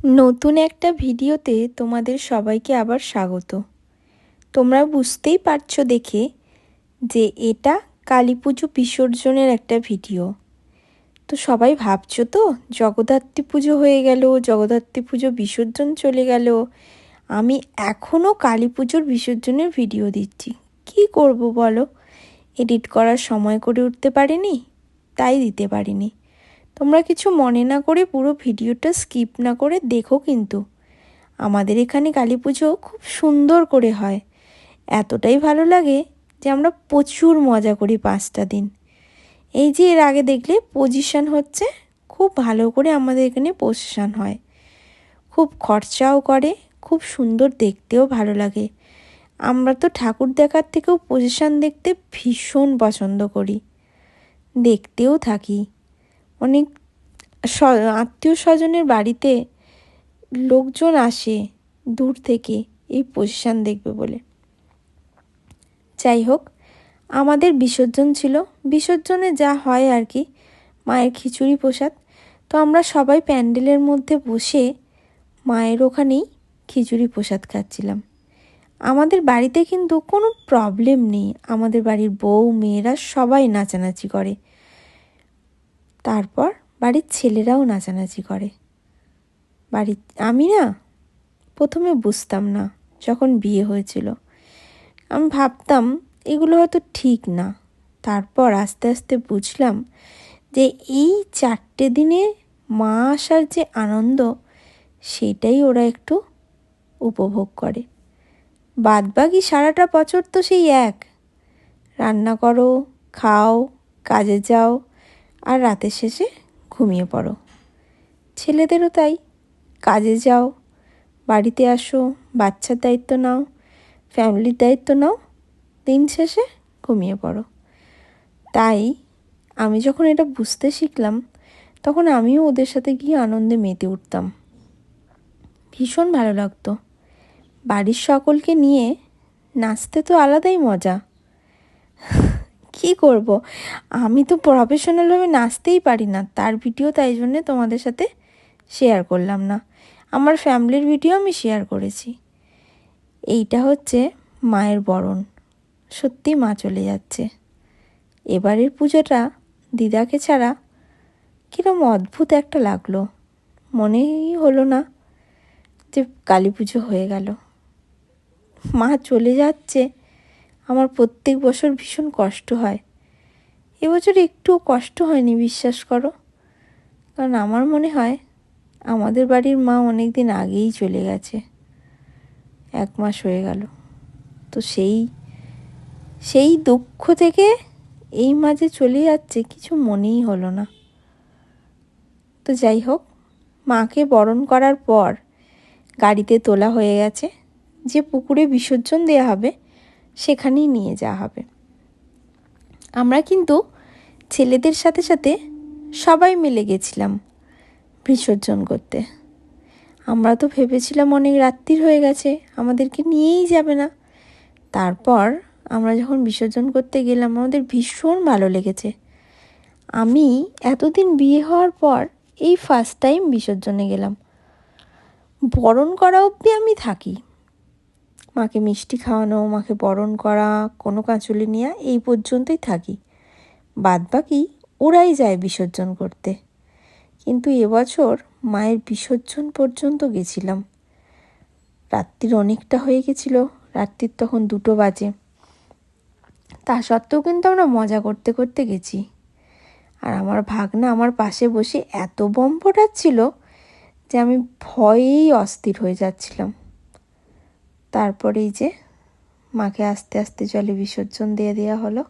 নতুন একটা ভিডিওতে তোমাদের সবাইকে আবার স্বাগত। তোমরা বুঝতেই পারছ দেখে যে এটা কালী পুজো বিসর্জনের একটা ভিডিও। তো সবাই ভাবছ তো, জগদ্ধাত্রী পুজো হয়ে গেল, জগদ্ধাত্রী পুজো বিসর্জন চলে গেল। আমি এখনও কালী পুজোর বিসর্জনের ভিডিও দিচ্ছি। কি করব বলো? এডিট করার সময় করে উঠতে পারিনি, তাই দিতে পারিনি। তোমরা কিছু মনে না করে পুরো ভিডিওটা স্কিপ না করে দেখো কিন্তু। আমাদের এখানে কালী পুজো খুব সুন্দর করে হয়। এতটাই ভালো লাগে যে আমরা প্রচুর মজা করি পাঁচটা দিন। এই যে এর আগে দেখলে পজিশন হচ্ছে, খুব ভালো করে আমাদের এখানে পজিশন হয়। খুব খরচাও করে, খুব সুন্দর দেখতেও ভালো লাগে। আমরা তো ঠাকুর দেখার থেকেও পজিশন দেখতে ভীষণ পছন্দ করি। দেখতেও থাকি। অনেক আত্মীয় স্বজনের বাড়িতে লোকজন আসে দূর থেকে এই পজিশান দেখবে বলে। যাই হোক, আমাদের বিসর্জন ছিল। বিসর্জনে যা হয় আর কি, মায়ের খিচুড়ি প্রসাদ। তো আমরা সবাই প্যান্ডেলের মধ্যে বসে মায়ের ওখানেই খিচুড়ি প্রসাদ খাচ্ছিলাম। আমাদের বাড়িতে কিন্তু কোনো প্রবলেম নেই। আমাদের বাড়ির বউ, মেয়েরা সবাই নাচানাচি করে। তারপর বাড়ির ছেলেরাও নাচানাচি করে। বাড়ি, আমি না প্রথমে বুঝতাম না যখন বিয়ে হয়েছিল। আমি ভাবতাম এগুলো হয়তো ঠিক না। তারপর আস্তে আস্তে বুঝলাম যে এই চারটে দিনে মা আসার যে আনন্দ, সেটাই ওরা একটু উপভোগ করে। বাদবাকি সারাটা বছর তো সেই এক। রান্না করো, খাও, কাজে যাও আর রাতের শেষে ঘুমিয়ে পড়ো। ছেলেদেরও তাই। কাজে যাও, বাড়িতে আসো, বাচ্চার দায়িত্ব নাও, ফ্যামিলির দায়িত্ব নাও, দিন শেষে ঘুমিয়ে পড়ো। তাই আমি যখন এটা বুঝতে শিখলাম, তখন আমিও ওদের সাথে গিয়ে আনন্দে মেতে উঠতাম। ভীষণ ভালো লাগতো। বাড়ির সকলকে নিয়ে নাচতে তো আলাদাই মজা। কি করব? আমি তো প্রফেশনালভাবে নাচতেই পারি না। তার ভিডিও তাই জন্যে তোমাদের সাথে শেয়ার করলাম না। আমার ফ্যামিলির ভিডিও আমি শেয়ার করেছি। এইটা হচ্ছে মায়ের বরণ। সত্যি মা চলে যাচ্ছে। এবারের পুজোটা দিদাকে ছাড়া কীরকম অদ্ভুত একটা লাগল। মনেই হলো না যে কালী পুজো হয়ে গেল। মা চলে যাচ্ছে আমার প্রত্যেক বছর ভীষণ কষ্ট হয়। এবছর একটু কষ্ট হয়নি, বিশ্বাস করো। কারণ আমার মনে হয় আমাদের বাড়ির মা অনেক দিন আগেই চলে গেছে। এক মাস হয়ে গেল। তো সেই সেই দুঃখ থেকে এই মাঝে চলে যাচ্ছে কিছু মনেই হলো না। তো যাই হোক, মাকে বরণ করার পর গাড়িতে তোলা হয়ে গেছে। যে পুকুরে বিসর্জন দেওয়া হবে সেখানেই নিয়ে যাওয়া হবে। আমরা কিন্তু ছেলেদের সাথে সাথে সবাই মিলে গেছিলাম বিসর্জন করতে। আমরা তো ভেবেছিলাম অনেক রাত্রির হয়ে গেছে, আমাদেরকে নিয়েই যাবে না। তারপর আমরা যখন বিসর্জন করতে গেলাম, আমাদের ভীষণ ভালো লেগেছে। আমি এতদিন বিয়ে হওয়ার পর এই ফার্স্ট টাইম বিসর্জনে গেলাম। বরণ করা অবধি আমি থাকি। মাকে মিষ্টি খাওয়ানো, মাকে বরণ করা, কোনো কাঁচুলি নেওয়া এই পর্যন্তই থাকি। বাদ বাকি ওরাই যায় বিসর্জন করতে। কিন্তু এবছর মায়ের বিসর্জন পর্যন্ত গেছিলাম। রাত্রির অনেকটা হয়ে গেছিল, রাত্রির তখন দুটো বাজে। তা সত্ত্বেও কিন্তু আমরা মজা করতে করতে গেছি। আর আমার ভাগনা আমার পাশে বসে এত বম ফোটাচ্ছিল যে আমি ভয়েই অস্থির হয়ে যাচ্ছিলাম। তারপরেই যে মাকে আস্তে আস্তে জলে বিসর্জন দিয়ে দেওয়া হলো।